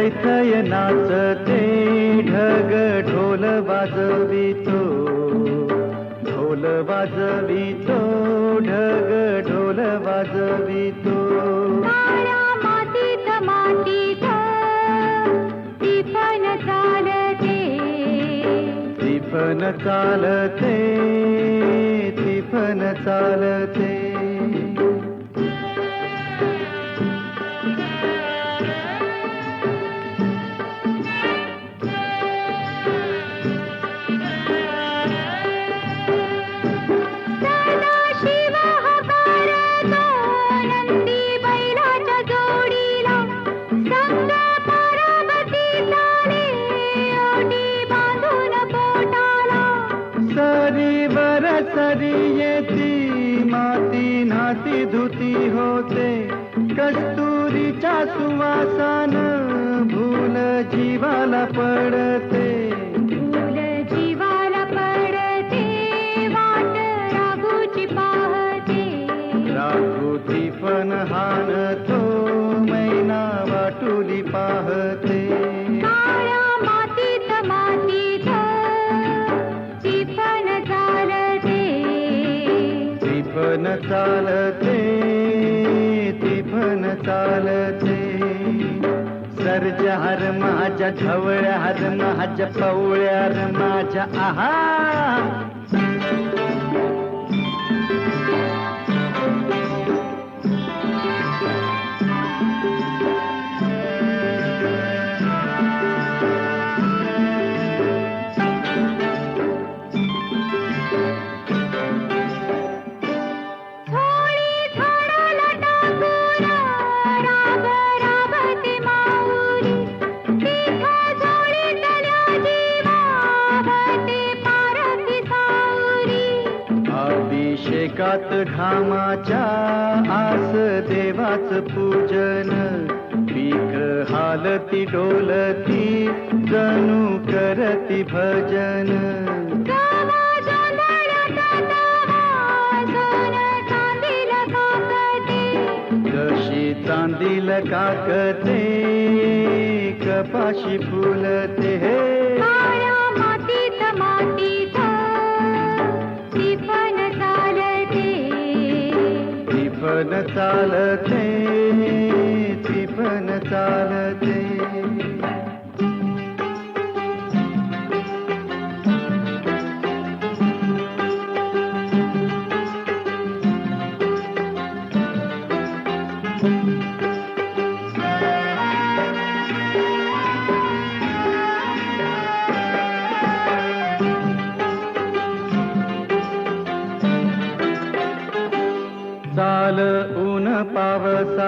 थैथय नाचते ढग ढोल वाजवितो. ढोल वाजवितो ढग ढोल वाजवितो. मातीत मातीत चालते. तिफन चालते तिफन चालते. नाती धुती होते. कस्तुरीच्या सुवासान भूल जीवाला पडते. फूल जीवाला पडते वाट राघूची पाहते. राघुती पण हानतो मैना वाटुली पाहते. मातीत मातीत चालते. ती पण चालते. ती पण चालते सर्ज हर माझ्या ढवळ्या हर माझ्या पवळ्या हर माझ्या आहा शेकात घामाच्या आस देवाच पूजन. पीक हालती डोलती जणू करती भजन. गावा चांदील काकते चांदील काकते कपाशी फुलते. हे पण चालते ती पण चालते.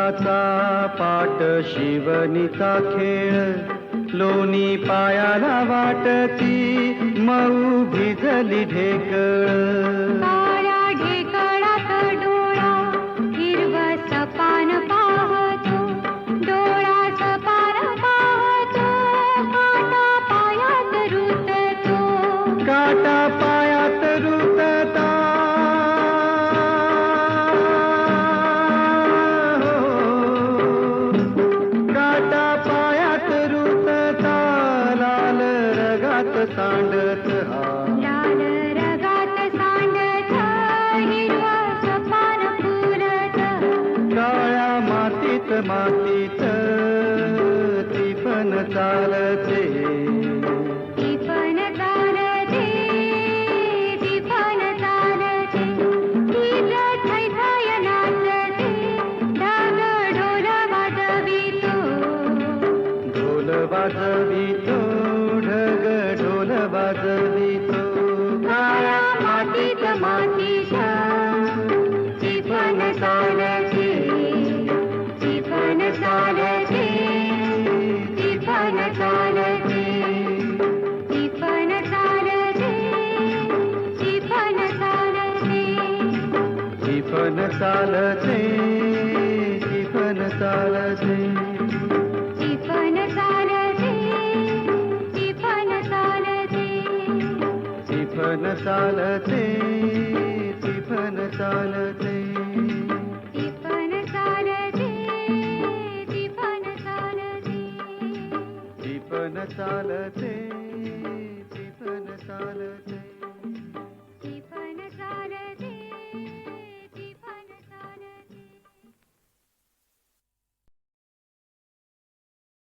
पावसाचा पाट शिवनीचा खेळ. लोणी पायाला वाटती मऊ भिजली ढेकळ काळ्या ढेकळात डोळा सांडत लाल रगात सांडत हिरवस पान फुलत. काळ्या मातीत मातीत ती पण चालते. टिफन चालते टिफन चालते टिफन चालते टिफन चालते टिफन चालते टिफन चालते टिफन चालते टिफन चालते टिफन चालते टिफन चालते